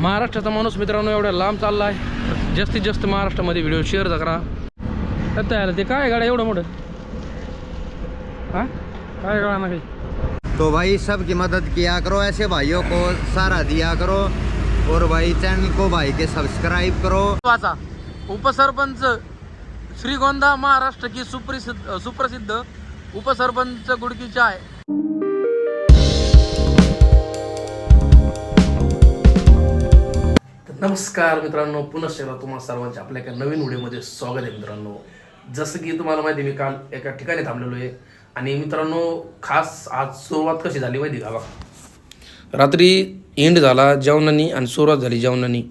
महाराष्ट्राचा माणूस मित्रांनो एवढ्या लांब चालला आहे जास्तीत जास्त महाराष्ट्रामध्ये व्हिडिओ शेअर करा. आता यायला ते काय गाड्या एवढं मोठं? हा? काय गाडा ना काही तो भाई सबकी मदद किया करो ऐसे भाइयों को सहारा दिया करो और भाई चैनल को भाई के सब्सक्राइब करो। वाचा उपसरपंच श्रीगोंदा महाराष्ट्र की सुप्रसिद्ध सुप्रसिद्ध उपसरपंच गुडकी चाय. नमस्कार मित्रांनो पुन्हा एकदा तुम्हाला सर्वांचे आपल्या एका नवीन व्हिडिओमध्ये स्वागत आहे मित्रांनो. जसं की तुम्हाला माहिती आहे, मी काल एका ठिकाणी थांबलेलो आहे. आणि मित्रांनो खास आज सुरुवात कशी झाली माहिती का? बघा रात्री एंड झाला जेवणानी आणि सुरुवात झाली जेवणानी.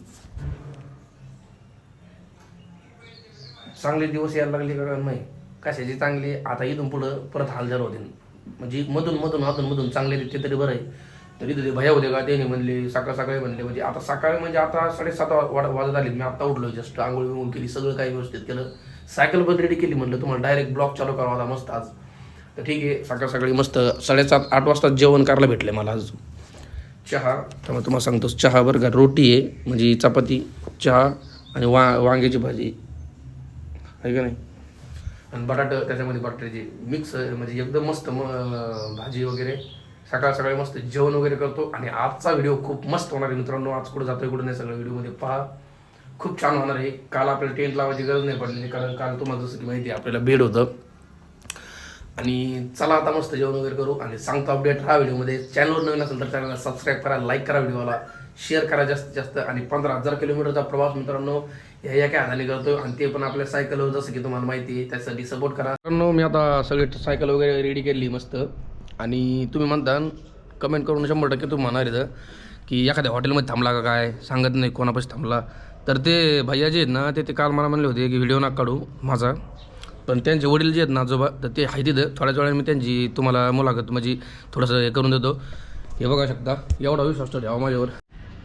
चांगले दिवस यायला लागले का नाही? कशाची चांगली? आता इथून पुढं परत हाल होतील म्हणजे मधून मधून अधून मधून चांगले ते तरी बरं आहे. तरी तिथे भया होते का? त्याने म्हणले सकाळ सकाळी म्हणले. म्हणजे आता सकाळी म्हणजे आता साडेसात वा- वाजत आले. मी आता उठलो जस्ट आंघोळ बिंघोळ केली सगळं काही व्यवस्थित केलं. सायकल पण रेडी केली म्हणलं. तुम्हाला डायरेक्ट ब्लॉक चालू करावा होता मस्त आज. तर ठीक आहे सकाळ सकाळी मस्त साडेसात आठ वाजता जेवण करायला भेटलं मला आज. चहा त्यामुळे तुम्हाला सांगतो चहा बरं का रोटी आहे. म्हणजे चपाती चहा आणि वा वांग्याची भाजी. आहे का नाही? आणि बटाटं त्याच्यामध्ये बटाट्याची मिक्स म्हणजे एकदम मस्त म भाजी वगैरे. सकाळ सकाळी मस्त जेवण वगैरे करतो. आणि आजचा व्हिडिओ खूप मस्त होणार आहे मित्रांनो. आज कुठं जातोय कुठं नाही सगळं व्हिडिओमध्ये पहा. खूप छान होणार आहे. काल आपल्याला टेंट लावायची गरज नाही पडलेली कारण काल तुम्हाला जसं की माहिती आहे आपल्याला बेड होतं. आणि चला आता मस्त जेवण वगैरे करू. आणि सांगतो अपडेट हा व्हिडिओमध्ये. चॅनलवर नवीन असेल तर चॅनलला सबस्क्राईब करा लाईक करा व्हिडिओला शेअर करा जास्तीत जास्त. आणि पंधरा हजार किलोमीटरचा प्रवास मित्रांनो या या काय हाताने करतो आणि ते पण आपल्या सायकलवर जसं की तुम्हाला माहिती आहे त्यासाठी सपोर्ट करा. मित्रांनो मी आता सगळी सायकल वगैरे रेडी केली मस्त. आणि तुम्ही म्हणता कमेंट करून शंभर टक्के तुम्ही म्हणणार इथं की एखाद्या हॉटेलमध्ये थांबला का काय? सांगत नाही कोणापाशी थांबला. तर ते भैया जे आहेत ना ते ते काल मला म्हणले होते की व्हिडिओ ना काढू माझा. पण त्यांचे वडील जे आहेत ना आजोबा तर ते आहे तिथं. थोड्याच वेळाने मी त्यांची तुम्हाला मुलाखत म्हणजे थोडंसं हे करून देतो. हे बघा शकता एवढा विश्वास ठेवा माझ्यावर.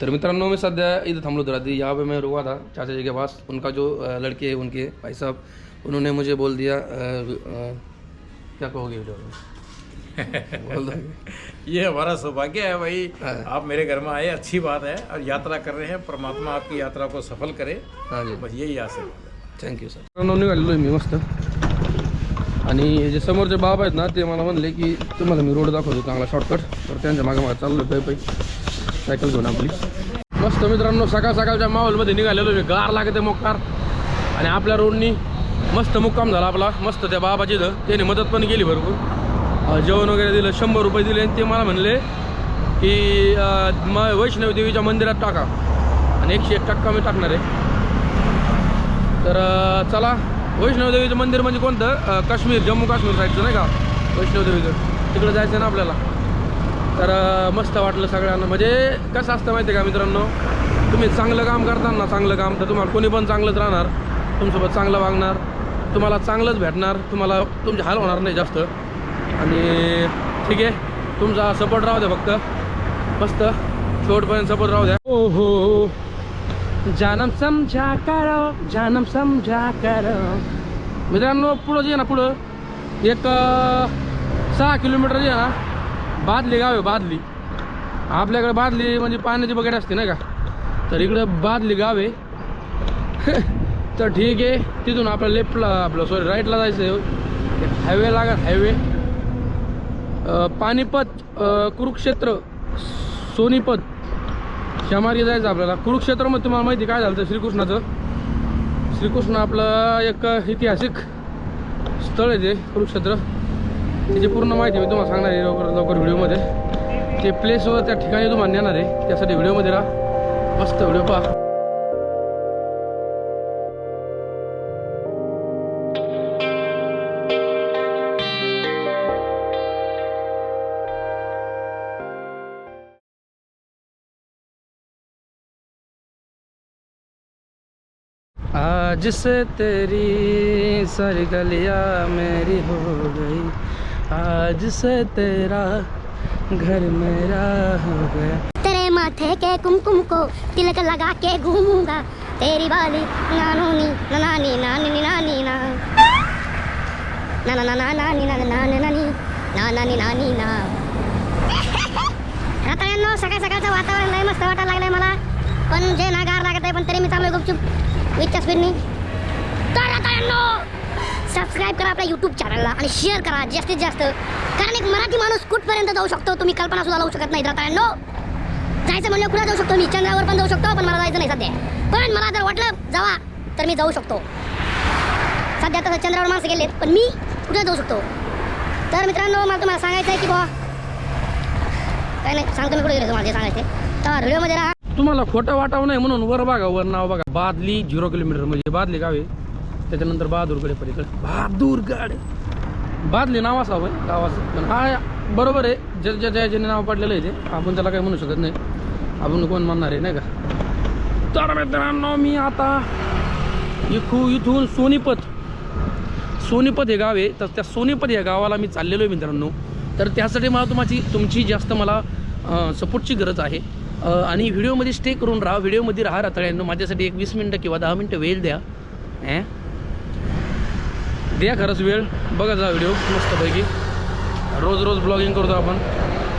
तर मित्रांनो मी सध्या इधर थांबलो लोग रहती यहाँ पे मैं रुका था चाचा जी के पास उनका जो लड़के हैं उनके भाई साहब. उन्होंने मुझे बोल दिया अ, अ, क्या कहोगे वीडियो में ये हमारा सौभाग्य है भाई। आप मेरे घर में आए अच्छी बात है और यात्रा कर रहे हैं परमात्मा आपकी यात्रा को सफल करे। हां जी। बस यही आशीर्वाद है। थँक्यू सर निघालेलो आहे मी मस्त। आणि जे समोरचे बाबा आहेत ना ते मला म्हणले की तुम्हाला मी रोड दाखवतो चांगला शॉर्टकट तर त्यांच्या मागे मागे चाललो पै पै. सायकल घेऊन आपली. मस्त मित्रांनो सकाळ सकाळच्या माहोलमध्ये निघालेलो मी. गार लागते मोकार. आणि आपल्या रोडनी मस्त मुक्काम झाला आपला. मस्त त्या बाबाची इथं. त्याने मदत पण केली भरपूर. जेवण वगैरे दिलं शंभर रुपये दिले आणि ते मला म्हणले की म वैष्णवी देवीच्या मंदिरात टाका. आणि एकशे एक टक्का मी टाकणार आहे. तर चला वैष्णवदेवीचं मंदिर म्हणजे कोणतं? काश्मीर जम्मू काश्मीर साईडचं नाही का? वैष्णवदेवीचं तिकडं जायचं ना आपल्याला. तर मस्त वाटलं सगळ्यांना. म्हणजे कसं असतं माहिती आहे का मित्रांनो? तुम्ही चांगलं काम करताना चांगलं काम तर तुम्हाला कोणी पण चांगलंच राहणार. तुमच्यासोबत चांगलं वागणार. तुम्हाला चांगलंच भेटणार. तुम्हाला तुमचे हाल होणार नाही जास्त. आणि ठीक आहे तुमचा सपोर्ट राहू द्या फक्त. मस्त शेवटपर्यंत सपोर्ट राहू द्या. हो हो जानम समजा करो जानम समजा करो. मित्रांनो पुढं जे ना पुढं. एक सहा किलोमीटर जे ना बादली गाव आहे बादली. आपल्याकडे बादली म्हणजे पाण्याची बकेट असते नाही का? तर इकडं बादली गाव आहे. तर ठीक आहे तिथून आपल्या लेफ्टला आपलं सॉरी राईटला जायचं आहे. हायवे लागत हायवे पानिपत कुरुक्षेत्र सोनीपत ह्या मार्गे जायचं आपल्याला. कुरुक्षेत्रामध्ये तुम्हाला माहिती काय झालं होतं श्रीकृष्णाचं? श्रीकृष्ण आपलं एक ऐतिहासिक स्थळ आहे ते कुरुक्षेत्र. त्याची पूर्ण माहिती मी तुम्हाला सांगणार आहे लवकर लवकर व्हिडिओमध्ये. ते प्लेसवर त्या ठिकाणी तुम्हाला नेणार आहे. त्यासाठी व्हिडिओमध्ये राहा. मस्त व्हिडिओ पहा. आज तेरी सारी गलिया मेरी हो गई। आज से तेरा घर मेरा हो गया। तेरे माथे के कुमकुम को तिलक लगा के घूमूँगा। तेरी वाली नानोनी नानी नानी नानी ना। ना ना ना नानी ना ना ना नानी ना। नानी नानी ना रताळ्यांनो सकाळ, सकाळचं वातावरण लय मस्त वाटायला लागलंय मला. पण जे ना गार लागत आहे पण तरी मी चाललोय गुपचूप. विच्या स्पीडनी. तर सबस्क्राईब करा आपल्या यूट्यूब चॅनलला आणि शेअर करा जास्तीत जास्त. कारण एक मराठी माणूस कुठपर्यंत जाऊ शकतो तुम्ही कल्पना सुद्धा लावू शकत नाही रताळ्यांनो जायचं म्हणलं कुठे जाऊ शकतो? मी चंद्रावर पण जाऊ शकतो पण मला जायचं नाही सध्या. पण मला जर वाटलं जावा तर मी जाऊ शकतो. सध्या तसं चंद्रावर माणसं गेले पण मी कुठे जाऊ शकतो? तर मित्रांनो मला तुम्हाला सांगायचं आहे की बुवा काय नाही सांगतो मी कुठे गेले तुम्हाला सांगायचं आहे. तर व्हिडिओमध्ये राहा. तुम्हाला खोटं वाटावं नाही म्हणून वर बघा वर नाव बघा. बादली झिरो किलोमीटर म्हणजे बादली गावी त्याच्यानंतर बहादूरगडे पलीकडे. बहादूरगड. बादली नाव असावं गावाचं. पण हा बरोबर आहे ज्या ज्या ज्या ज्याने नाव पडलेलं आहे ते. आपण त्याला काही म्हणू शकत नाही. आपण कोण म्हणणार आहे नाही का? तर मित्रांनो मी आता इथू इथून सोनीपत. सोनीपत हे गाव आहे. तर त्या सोनीपत या गावाला मी चाललेलो आहे मित्रांनो. तर त्यासाठी मला तुमची तुमची जास्त मला सपोर्टची गरज आहे. आणि व्हिडिओमध्ये स्टे करून राहा. व्हिडिओमध्ये राहा रताळ्यांनो. माझ्यासाठी एक वीस मिनटं किंवा दहा मिनटं वेळ द्या. ॲ द्या खरंच वेळ. बघा जा व्हिडिओ मस्तपैकी. रोज रोज ब्लॉगिंग करतो आपण.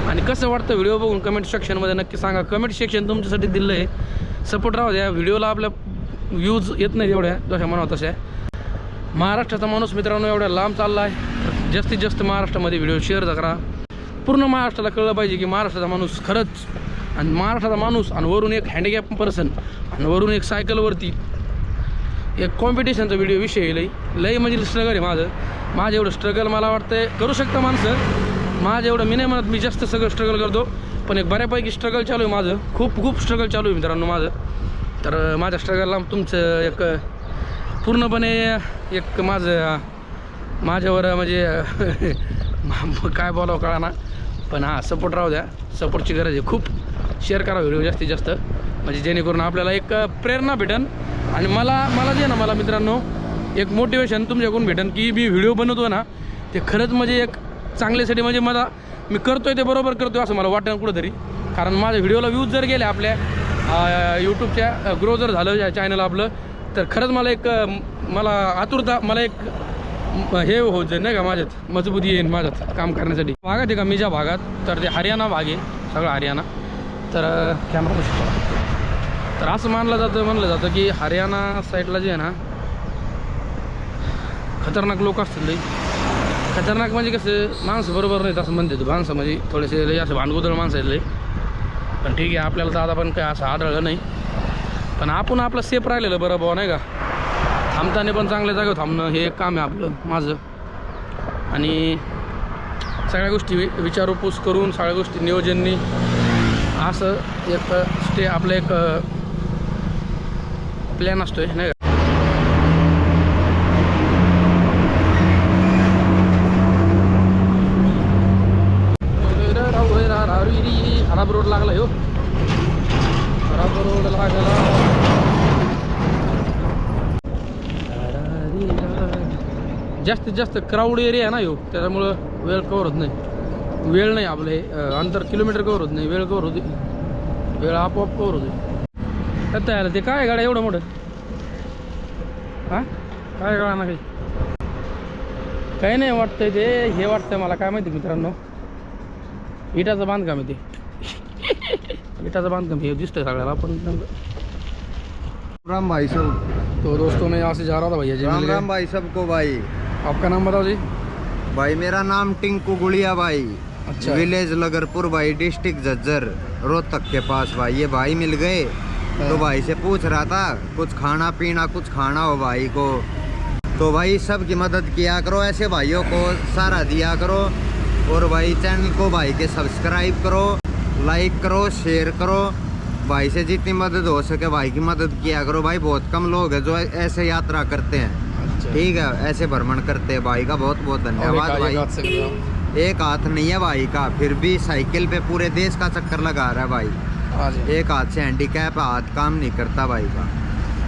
आणि कसं वाटतं व्हिडिओ बघून कमेंट सेक्शनमध्ये नक्की सांगा. कमेंट सेक्शन तुमच्यासाठी दिलं आहे सपोर्ट राहू द्या. व्हिडिओला आपल्या व्ह्यूज येत नाही एवढ्या. जशा म्हणा तशा. महाराष्ट्राचा माणूस मित्रांनो एवढ्या लांब चालला आहे जास्तीत जास्त महाराष्ट्रामध्ये व्हिडिओ शेअर करा. पूर्ण महाराष्ट्राला कळलं पाहिजे की महाराष्ट्राचा माणूस खरंच. आणि महाराष्ट्राचा माणूस आणि वरून एक हँडिकॅप पर्सन आणि वरून एक सायकलवरती एक कॉम्पिटिशनचा व्हिडिओ विषय लई. लई म्हणजे स्ट्रगल आहे माझं. माझं एवढं स्ट्रगल मला वाटतं करू शकतं माणसं. माझं एवढं मी नाही म्हणत मी जास्त सगळं स्ट्रगल करतो. पण एक बऱ्यापैकी स्ट्रगल चालू आहे माझं. खूप खूप स्ट्रगल चालू आहे मित्रांनो माझं. तर माझ्या स्ट्रगलला तुमचं एक पूर्णपणे एक माझं माझ्यावर म्हणजे काय बोलावं कळा ना पण हां सपोर्ट राहू द्या. सपोर्टची गरज आहे खूप. शेअर करा व्हिडिओ जास्तीत जास्त. म्हणजे जेणेकरून आपल्याला एक प्रेरणा भेटन. आणि मला मला जे ना मला मित्रांनो एक मोटिवेशन तुमच्याकडून भेटेन की मी व्हिडिओ बनवतो ना ते खरंच म्हणजे एक चांगल्यासाठी म्हणजे मला मी करतोय ते बरोबर करतोय असं मला वाटतं कुठंतरी. कारण माझ्या व्हिडिओला व्ह्यूज जर गेले आपल्या यूट्यूबच्या ग्रो जर झालं या चॅनल आपलं तर खरंच मला एक मला आतुरता मला एक हे होत जाईल नाही का माझ्यात मजबूती येईल माझ्यात काम करण्यासाठी. भागात आहे का? मी ज्या भागात तर ते हरियाणा भाग आहे सगळं हरियाणा. तर कॅमेरा तर असं मानलं जातं म्हणलं जातं की हरियाणा साईडला जे आहे ना खतरनाक लोक असतील लई. खतरनाक म्हणजे कसं माणसं बरोबर नाहीत असं म्हणते माणसं म्हणजे थोडेसे लई असं भांडगोदळ माणसं आहेत लई. पण ठीक आहे आपल्याला तर आता पण काय असं आढळलं नाही. पण आपण आपलं सेफ राहिलेलं बरं बाबा नाही का? थांबताना पण चांगल्या जागेवर थांबणं हे एक काम आहे आपलं माझं. आणि सगळ्या गोष्टी वि विचारपूस करून सगळ्या गोष्टी नियोजननी असं एक स्टे आपलं एक प्लॅन असतोय नाही का खराब रोड लागला हो खराब रोड लागला जास्तीत जास्त क्राऊड एरिया आहे ना हो त्याच्यामुळं वेळ कवर होत नाही. वेळ नाही आपलं हे अंतर किलोमीटर कवर होत नाही. वेळ कवर होते. वेळ आपोआप कवर होते. आता ते? काय गाड्या एवढं मोठं? हां? काय गाडा ना काही? काही नाही वाटतंय ते. हे वाटतंय मला. काय माहिती मित्रांनो? इटाचं बांधकाम आहे ते. इटाचं बांधकाम हे दिसतंय सगळ्याला पण राम भाई सब. तो दोस्तों मैं यहाँ से जा रहा था भैया जी राम मिल गए। राम भाई सबको भाई. आपका नाम बताओ जी। भाई मेरा नाम टिंकू गुड़िया भाई. अच्छा। विलेज लगरपुर भाई डिस्ट्रिक्ट झज्जर रोहतक के पास भाई ये भाई मिल गए। तो भाई से पूछ रहा था कुछ खाना पीना कुछ खाना हो भाई को। तो भाई सब की मदद किया करो ऐसे भाइयों को सारा दिया करो। और भाई चैनल को भाई के सब्सक्राइब करो लाइक करो शेयर करो। भाई से जितनी मदद हो सके भाई की मदद किया करो। भाई बहुत कम लोग हैं जो ऐसे यात्रा करते हैं। ठीक है ऐसे भ्रमण करते हैं भाई का बहुत बहुत धन्यवाद भाई। एक हाथ नहीं है भाई का फिर भी साइकिल पे पूरे देश का चक्कर लगा रहा है भाई। एक हाथ से हैंडीकैप हाथ काम नहीं करता भाई का।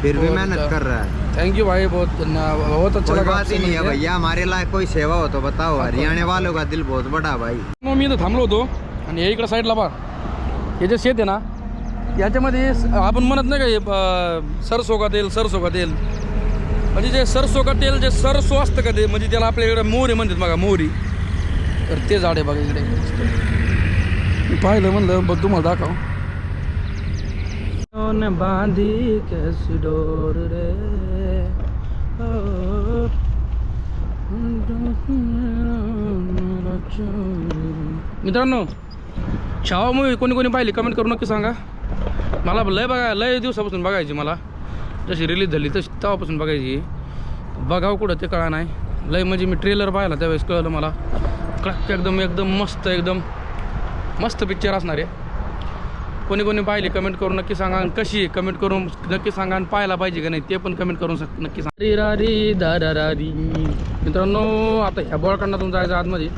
फिर भी मेहनत। कर रहा है। थैंक यू भाई बहुत बहुत अच्छा लगा बात ही नहीं है। भैया हमारे लायक कोई सेवा हो तो बताओ हरियाणा वालों का दिल बहुत बड़ा भाई। मी इथं थांबलो होतो आणि हे इकडं साईडला बा हे जे शेत आहे ना याच्यामध्ये आपण म्हणत नाही का हे अं, सरसो का तेल सरसो का तेल. म्हणजे जे सरसो का तेल जे सरसो असतं का ते म्हणजे त्याला आपल्या इकडे मोहरी म्हणतात बघा मोहरी. तर ते झाड आहे बघा इकडे. पाहिलं म्हणलं तुम्हाला दाखव. बांधी कैसी डोर रे? मित्रांनो छावा मूवी कोणी कोणी पाहिली? कमेंट करू नक्की सांगा. मला लय बघा लय दिवसापासून बघायची मला. जशी रिलीज झाली तशी तेव्हापासून बघायची. बघावं कुठं ते कळा नाही. लय म्हणजे मी ट्रेलर पाहिला त्यावेळेस कळलं मला. कडक एकदम एकदम मस्त एकदम मस्त पिक्चर असणार आहे. कोणी कोणी पाहिली कमेंट करून नक्की सांगा. कशी आहे? कमेंट करून नक्की सांगा आणि पाहायला पाहिजे का नाही ते पण कमेंट करून नक्की सांगा. री रा री री मित्रांनो आता ह्या बॉळकांडातून जायचं आतमध्ये.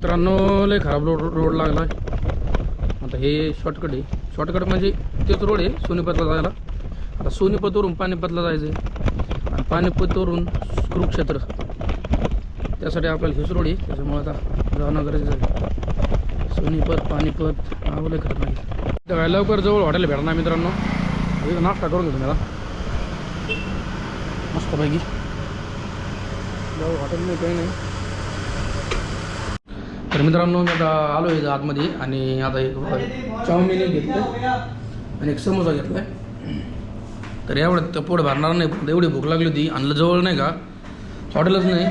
मित्रांनो लय खराब रोड रोड लागला हे शॉर्टकट आहे. शॉर्टकट म्हणजे तेच रोड आहे सोनीपतला जायला. आता सोनीपतवरून पानिपतला जायचं आहे आणि पानिपतवरून कुरुक्षेत्र त्यासाठी आपल्याला हेच रोड आहे. त्याच्यामुळे आता जाणं गरजेचं आहे. सोनीपत पानिपत आवले लय खरं नाही. तर लवकर जवळ हॉटेल भेटणार मित्रांनो. नाश्ता करून घेतो मला मस्तपैकी. जवळ हॉटेल नाही काही नाही. तर मित्रांनो मी आता आलो आहे आतमध्ये आणि आता एक चाऊमिन घेतलं आणि एक समोसा घेतलाय. तर एवढं तर पोट भरणार नाही पण एवढी भूक लागली होती. आणलं जवळ नाही का? हॉटेलच नाही.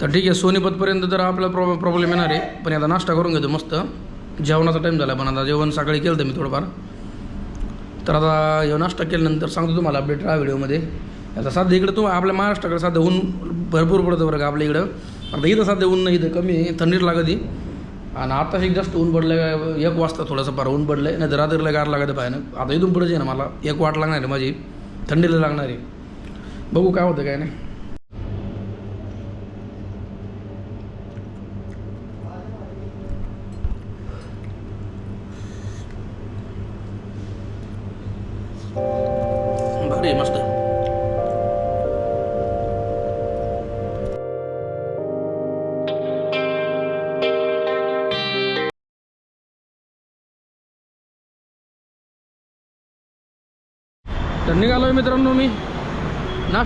तर ठीक आहे सोनीपतपर्यंत तर आपला प्रॉ प्रॉब्लेम येणार आहे. पण आता नाश्ता करून घेतो मस्त. जेवणाचा टाईम झाला पण आता जेवण सकाळी केलं तर मी थोडंफार. तर आता हे नाश्ता केल्यानंतर सांगतो तुम्हाला अपडेट राहा व्हिडिओमध्ये. आता सध्या इकडं तू आपल्या महाराष्ट्राकडे सध्या ऊन भरपूर पडतं बरं का आपल्या इकडं. आता इथं सध्या ऊन नाही इथं कमी आहे. थंडीत लागत आणि आता एक जास्त ऊन पडलं एक वाजता थोडंसं फार ऊन पडलं आहे नाही तर रात्रीला गार लागत पाहिजे आता इथून पुढे आहे ना मला एक वाट लागणार आहे माझी. थंडीला लागणार आहे. बघू काय होतं काय नाही. भारी आहे, मस्त.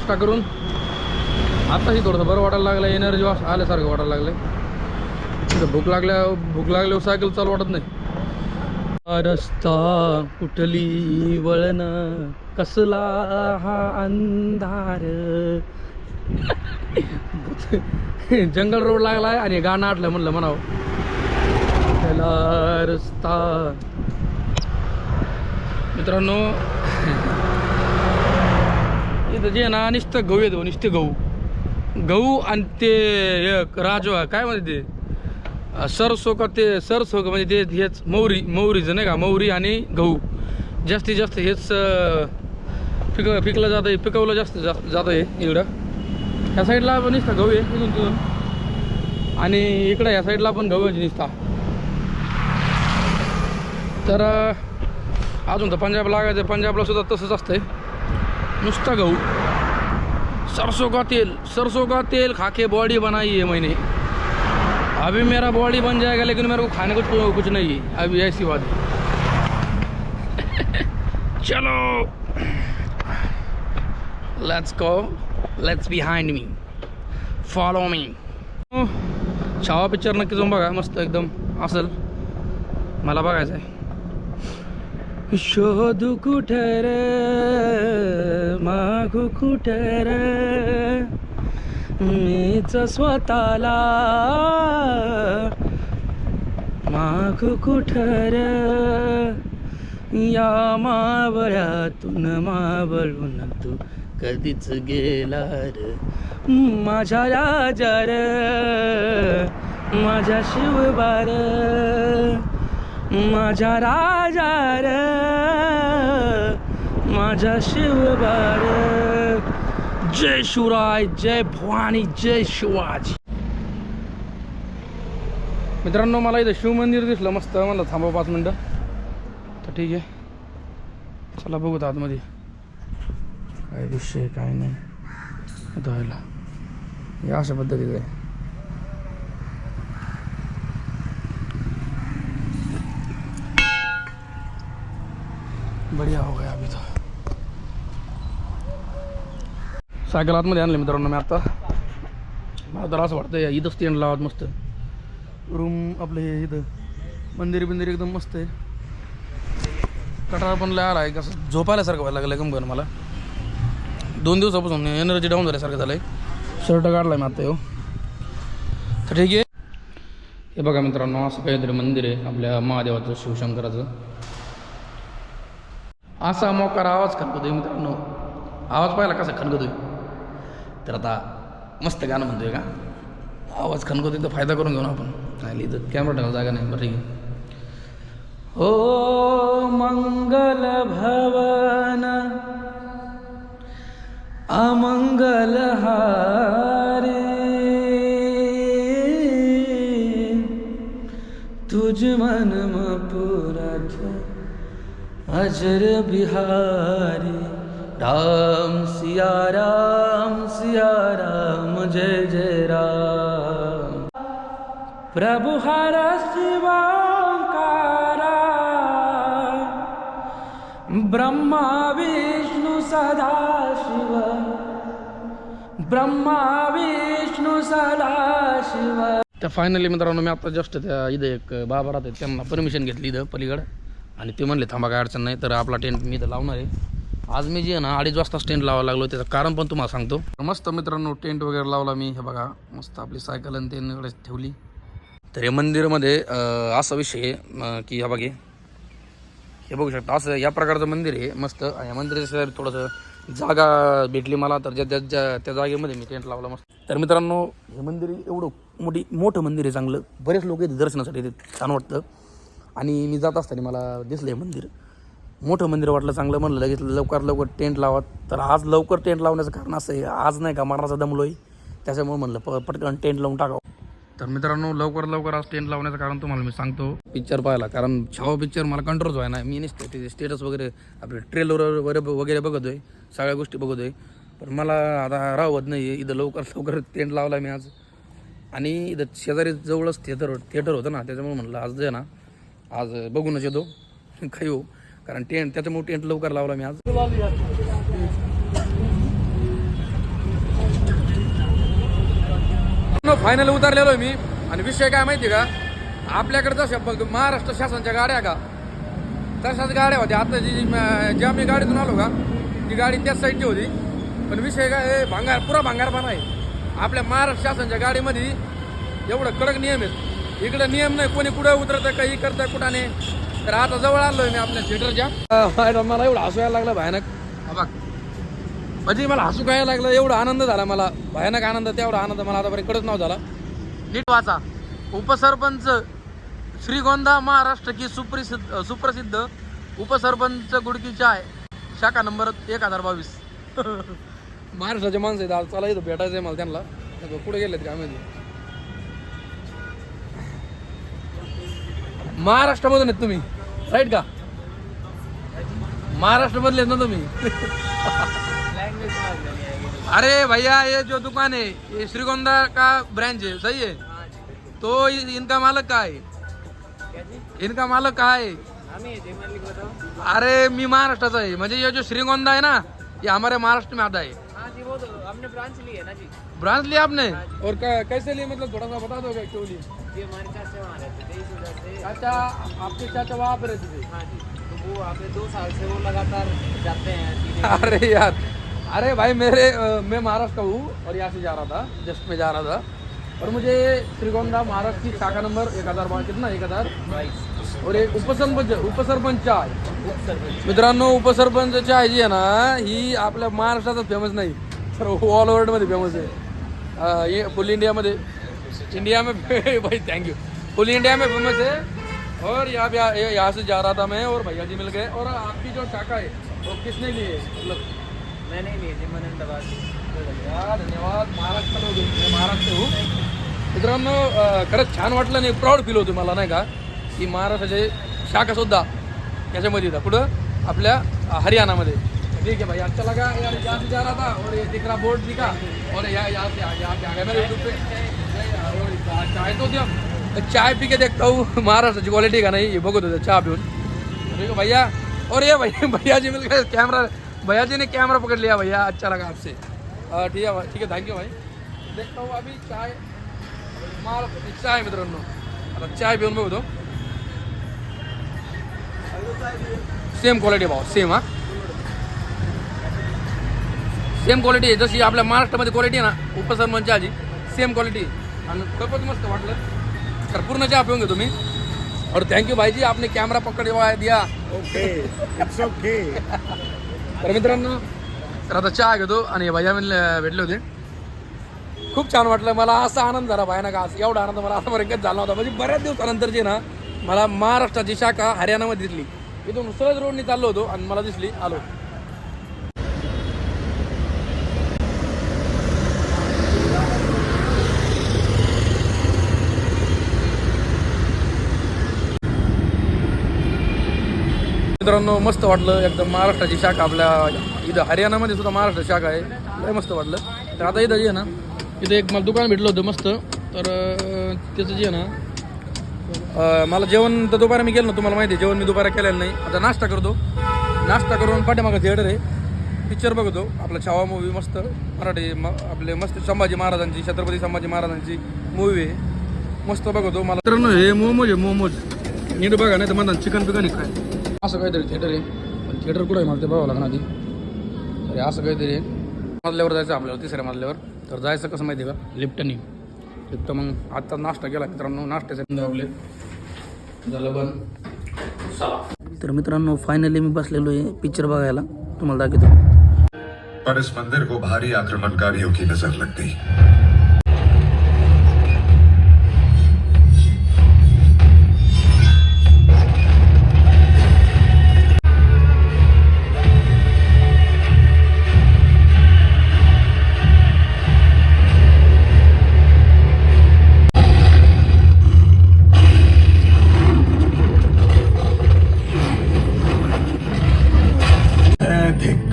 नाश्ता करून आत्ताही थोडंसं बरं वाटायला लागलं एनर्जी वास आल्यासारखं वाटायला लागलं तिथं भूक लागल्या भूक लागल्यावर सायकल चालू वाटत नाही. रस्ता कुठली वळण कसला हा अंधार? जंगल रोड लागलाय आणि गाणं आटलं म्हणलं म्हणावं. त्याला रस्ता. मित्रांनो इथं जे ना नुसतं गहू येतो नुसते गहू. गहू आणि ते एक राजवा काय म्हणते ते? सरसो का ते सरसो का म्हणजे ते हेच मौरी मौरीचं नाही का मौरी आणि गहू. जास्तीत जास्त हेच पिक पिकलं जातं आहे पिकवलं जास्त जास्त जातं आहे इकडं. ह्या साईडला पण निसता गहू आहे इथून तिथून आणि इकडं ह्या साईडला पण गहू आहे म्हणजे निसता. तर अजून तर पंजाब लागायचं पंजाबला सुद्धा तसंच असतंय. नुसता गहू. सरसों का तेल सरसों का तेल खा के बॉडी बनाई है मैंने. अभी मेरा बॉडी बन जाएगा लेकिन मेरे को खाने को कुछ नहीं है. अभी ऐसी बात चलो. Let's go let's behind me follow me Chhaava picture नक्की जाऊन बघा मस्त एकदम असेल. मला बघायचं आहे शोधू कुठे रे? मागू कुठे रे? मीच स्वतःला मागू कुठे रे? या मावळ्यातून मावळून तू कधीच गेला रे माझ्या राजा रे माझ्या शिवबार. माझ्या राजा र माझ्या शिवबार जय शिवराय जय भवानी जय शिवाजी. मित्रांनो मला इथं शिवमंदिर दिसलं मस्त. मला थांबा पाच मिनटं. तर ठीक आहे. चला बघू आता आतमध्ये. काय विषय काय नाही. धुवायला या अशा पद्धतीचं आहे. बढिया हो गया अभी तो। सायकल आतमध्ये आणले मित्रांनो मी आता। मला तर असं वाटतं इथं स्टँड लावत मस्त। रूम आपलं हे इथं मंदिर बिंदिर एकदम मस्त आहे कटाळा पण लय आला आहे कसं झोपायल्यासारखं व्हायला लागलं गमगन मला। दोन दिवसापासून एनर्जी डाऊन झाल्यासारखं झालं आहे शर्ट काढला मी आता येऊ तर ठीक आहे। हे बघा मित्रांनो असं काहीतरी मंदिर आहे आपल्या महादेवाचं शिवशंकराचं। असा मोकार आवाज खणकतोय मित्रांनो. आवाज पाहिला कसा खनकतोय तर आता मस्त गाणं म्हणतोय का? आवाज खनकतोय तर फायदा करून घेऊ ना आपण. नाही इथं कॅमेरा ठेवा जागा नाही बरं ठीक आहे. ओ मंगल भवन अमंगल हारे तुझ मन पुरथ अजर बिहारी। राम सिया राम सिया राम जय जय राम। प्रभु हर शिवाकारा। ब्रह्मा विष्णु सदा शिव। ब्रह्मा विष्णू सदा शिव। त्या फायनली मित्रांनो मी आता जस्ट त्या इथं एक बाबा राहते त्यांना परमिशन घेतली इथं पलीकडं. आणि ते म्हणले थांबा काय अडचण नाही. तर आपला टेंट मी इथं लावणार आहे. आज मी जे आहे ना अडीच वाजताच टेंट लावायला लागलो त्याचं कारण पण तुम्हाला सांगतो. मस्त मित्रांनो टेंट वगैरे लावला मी. हे बघा मस्त आपली सायकल आणि ते ठेवली. तर हे मंदिरामध्ये असा विषय आहे की हा बघे. हे बघू शकता असं या प्रकारचं मंदिर आहे मस्त. या मंदिराच्या थोडंसं जागा भेटली मला तर ज्या ज्या- ज्या त्या जागेमध्ये मी टेंट लावला मस्त. तर मित्रांनो हे मंदिर एवढं मोठी मोठं मंदिर आहे चांगलं. बरेच लोक येते दर्शनासाठी येते छान वाटतं. आणि मी जात असताना मला दिसलं हे मंदिर. मोठं मंदिर वाटलं चांगलं म्हणलं लगेच लवकर लवकर टेंट लावा. तर आज लवकर टेंट लावण्याचं कारण असं आहे आज नाही का मरणाचा दमलोय त्याच्यामुळे म्हणलं प पटकन टेंट लावून टाकावं. तर मित्रांनो लवकर लवकर आज टेंट लावण्याचं कारण तुम्हाला मी सांगतो. पिक्चर पाहायला कारण छावा पिक्चर मला कंट्रोल व्हाय ना मी नसते त्याचे स्टेटस वगैरे आपले ट्रेलर वगैरे वगैरे बघतोय सगळ्या गोष्टी बघतोय. पण मला आता राहत नाही इथं लवकर लवकर टेंट लावला मी आज. आणि इथं शेजारी जवळच थिएटर थिएटर होतं ना त्याच्यामुळे म्हणलं आज जे ना आज बघूनच येतो काही हो. कारण टेंट त्याच्यामुळे टेंट लवकर लावला मी आज. फायनल उतरलेलो आहे मी. आणि विषय काय माहिती का? आपल्याकडे जशा बघ महाराष्ट्र शासनाच्या गाड्या का? तशाच गाड्या होत्या. आता जी जी- ज्या गाडीतून आलो का ती गाडी त्याच साईडची होती. पण विषय काय भांगार पुरा भांगारपणा आहे. आपल्या महाराष्ट्र शासनाच्या गाडीमध्ये एवढं कडक नियम आहेत. इकडे नियम नाही कोणी कुठं उतरतं काही करतं कुठं नाही. तर आता जवळ आलोय मी आपल्या थिएटरच्या. मला एवढं हसू यायला लागलं भयानक. बघ. म्हणजे मला हसू काय लागलं एवढा आनंद झाला मला. भयानक आनंद तेवढा आनंद मला आतापर्यंत कडच नव्हता झाला. नीट वाचा. उपसरपंच श्रीगोंदा महाराष्ट्र की सुप्रसिद्ध सुप्रसिद्ध उपसरपंच गुडकी चाय. शाखा नंबर एक हजार बावीस. महाराष्ट्राचे माणसं आहेत आज. चला इथं भेटायचं आहे मला त्यांना. आता कुठे गेलेत काय माहिती महाराष्ट्रामधून आहेत तुम्ही. राईट का? महाराष्ट्रामधले आहेत ना तुम्ही? अरे भैया ये जो दुकान है ये श्रीगोंदा का ब्रांच है सही है तो इनका मालक का है इनका मालक का है अरे मी महाराष्ट्राचा आहे. म्हणजे ये जो श्रीगोंदा है ना ये हमारे महाराष्ट्र में आता है हमने ब्रांच ली है ना जी ब्रांच लिया आपने? और कैसे लिए मतलब थोड़ा सा बता दो क्यों लिए ये हमारे चाचा आपके चाचा वहाँ पे रहते थे। हाँ जी। तो वो वहाँ पे दो साल से वो लगातार जाते हैं अरे यार अरे भाई मेरे मैं महाराष्ट्र का हूँ और यहाँ से जा रहा था जस्ट में जा रहा था। और मुझे श्रीगोंदा महाराष्ट्र की शाखा नंबर एक हजार बावन कितना एक हजार? और एक उपसरपंच उपसरपंच चाय। मित्रांनो उपसरपंच चाय जी आहे ना ही आपल्या महाराष्ट्रातच फेमस नाही तर ऑल वर्ल्डमध्ये फेमस आहे. फुल इंडियामध्ये इंडिया में भाई थैंक यू फुल इंडिया में फेमस है और यहाँ पे यहाँ से जा रहा था मैं और भैया जी मिल गए और आपकी जो शाखा है वो किसने ली है मतलब मैंने ही लिए थे मनंदाबाद या, धन्यवाद महाराष्ट्र मी महाराष्ट्र हूँ मित्रांनो खरंच छान वाटलं नाही प्राऊड फील होतो मला नाही का की महाराष्ट्राचे शाखा सुद्धा याच्यामध्ये येतात कुठं आपल्या हरियाणामध्ये ठीक है भाई अच्छा लगा यार यहाँ से जा रहा था और ये दिख रहा बोर्ड दिखा और यहाँ यहाँ से आगे आगे मेरे यूट्यूब पे और चाय तो दिया चाय पी के देखता हूँ महाराष्ट्राची क्वालिटी का नाही ये बहुत होता चहा पिऊन ठीक है भैया? और ये भैया भैया जी मिल गए कैमरा भैया जी ने कैमरा पकड़ लिया भैया अच्छा लगा आपसे। ठीक है ठीक है थैंक यू भाई। देखता हूँ अभी चाय महाराष्ट्र चाय मित्रांनो आता चाय पिऊन बघतो सेम क्वालिटी भाऊ सेम हा। सेम क्वालिटी आहे जशी आपल्या महाराष्ट्रामध्ये क्वालिटी आहे ना उपसरमनच्या चहाची सेम क्वालिटी आणि खूपच मस्त वाटलं. तर पूर्ण चहा पिऊन घेतो मी. और थँक्यू भाईजी आपने कॅमेरा पकड दिया. ओके इट्स ओके तर मित्रांनो तर आता चहा घेतो आणि भैया भेटले होते. खूप छान वाटलं मला असा आनंद झाला भयानक आज. एवढा आनंद मला आतापर्यंत झाला नव्हता. म्हणजे बऱ्याच दिवसानंतर जे ना मला महाराष्ट्राची शाखा हरियाणामध्ये दिसली. इथून सहज रोडने चाललो होतो आणि मला दिसली आलो. मित्रांनो मस्त वाटलं. एकदम महाराष्ट्राची शाखा आपल्या इथं हरियाणामध्ये सुद्धा महाराष्ट्र शाखा आहे. लय मस्त वाटलं. तर आता इथं जे आहे ना. इथं एक मला दुकान भेटलं होतं मस्त. तर त्याचं जे आहे ना मला जेवण तर दुपारा मी गेलो ना तुम्हाला माहिती आहे जेवण मी दुपारा केलेलं नाही. आता नाश्ता करतो. नाश्ता करून पाठीमागं थिएटर आहे. पिक्चर बघतो. आपला छावा मूवी मस्त. मराठी म आपले मस्त संभाजी महाराजांची छत्रपती संभाजी महाराजांची मूवी आहे. मस्त बघतो. मला मित्रांनो हे मोमोज आहे मोमोज. नीट बघा नाही तर म्हणतात चिकन बिकन काय असं काहीतरी थिएटर आहे. पण थिएटर कुठं आहे मला ते बघावं लागणार आधी. तर हे असं काहीतरी आहे. मजल्यावर जायचं आपल्याला तिसऱ्या मजल्यावर. तर जायचं कसं माहिती आहे का? लिफ्टनी लिफ्ट मग आत्ता नाश्ता केला मित्रांनो. नाश्त्याचे आपले झालं बंद. तर मित्रांनो फायनली मी बसलेलो आहे पिक्चर बघायला. तुम्हाला दाखवतो. पर इस मंदिर को भारी आक्रमणकारियों की नजर लग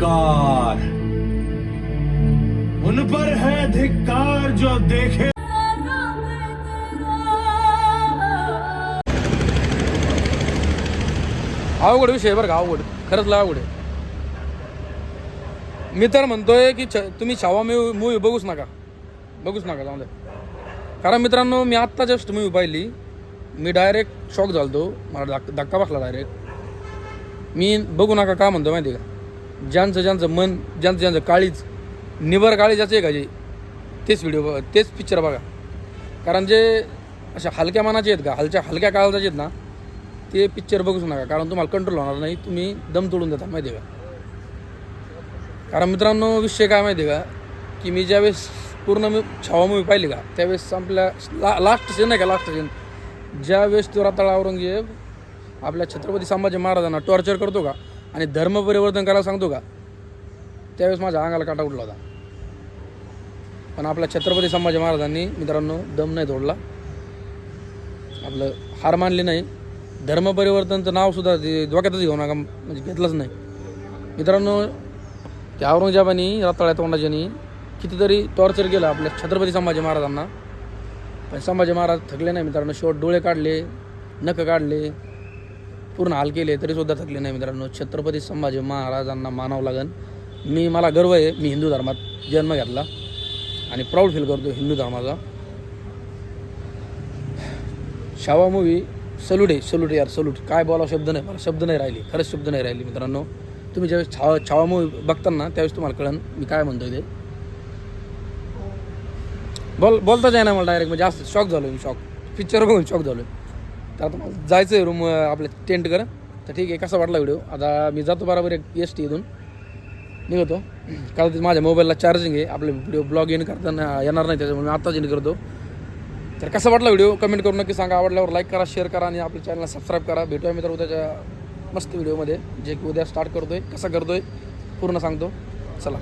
धिक्कार। उन पर है धिक्कार जो देखे। अवघड विषय बरं का अवघड. खरंच लय अवघड आहे. मी तर म्हणतोय की छ- तुम्ही छावा मूवी मूवी बघूच नका. बघूच नका जाऊ द्या कारण मित्रांनो मी आत्ता जस्ट मूवी पाहिली. मी डायरेक्ट शॉक झालतो. मला धक्का बसला डायरेक्ट मी बघू नका का म्हणतो माहिती का? ज्यांचं ज्यांचं मन ज्यांचं ज्यांचं काळीज निबर काळीजाचं आहे का जे. तेच व्हिडिओ तेच पिक्चर बघा. कारण जे अशा हलक्या मनाचे आहेत का हलच्या हलक्या काळजाचे आहेत ना ते पिक्चर बघूच नका. कारण तुम्हाला कंट्रोल होणार नाही तुम्ही दम तोडून देता माहिती आहे का? कारण मित्रांनो विषय काय माहिती आहे का? की मी ज्यावेळेस पूर्ण मी छावा मूवी पाहिली का त्यावेळेस आपल्या ला लास्ट सीन आहे का लास्ट सीन ज्यावेळेस तो राताळा औरंगजेब आपल्या छत्रपती संभाजी महाराजांना टॉर्चर करतो का आणि धर्म परिवर्तन करायला सांगतो का? त्यावेळेस माझ्या अंगाला काटा उठला होता. पण आपल्या छत्रपती संभाजी महाराजांनी मित्रांनो दम नाही तोडला. आपलं हार मानली नाही. धर्म परिवर्तनचं नावसुद्धा ते घेऊ नका म्हणजे घेतलंच नाही. मित्रांनो त्या औरंगजेबानी रताळ्या तोंडाच्यानी कितीतरी टॉर्चर केलं आपल्या छत्रपती संभाजी महाराजांना. पण संभाजी महाराज थकले नाही मित्रांनो. शेवट डोळे काढले नख काढले. पूर्ण हाल केले तरीसुद्धा थकले नाही मित्रांनो. छत्रपती संभाजी महाराजांना मानावं लागेल मी मला गर्व आहे मी हिंदू धर्मात जन्म घेतला आणि प्राऊड फील करतो हिंदू धर्माचा. शावा मूवी सलूट आहे सलूट यार सलूट काय बोलावं शब्द नाही मला शब्द नाही राहिली खरंच शब्द नाही राहिली मित्रांनो. तुम्ही ज्यावेळेस छावा छावा मूवी बघताना त्यावेळेस तुम्हाला कळन मी काय म्हणतो ते. बोल बोलताच आहे ना मला डायरेक्ट म्हणजे असं शॉक झालो मी शॉक पिक्चर बघून शॉक झालो तर आता मला जायचं आहे रूम आपल्या टेंट कर तर ठीक आहे कसा वाटला व्हिडिओ आता मी जातो बरोबर एक एस टी इथून. निघतो. कारण माझ्या मोबाईलला चार्जिंग आहे. आपले व्हिडिओ ब्लॉग इन करताना येणार नाही त्याच्यामुळे मी आत्ताच इन करतो. तर कसा वाटला व्हिडिओ कमेंट करून नक्की सांगा. आवडल्यावर लाईक करा शेअर करा आणि आपल्या चॅनलला सबस्क्राईब करा. भेटूया मित्र उद्याच्या मस्त व्हिडिओमध्ये जे की उद्या स्टार्ट करतो आहे कसा आहे पूर्ण सांगतो. चला.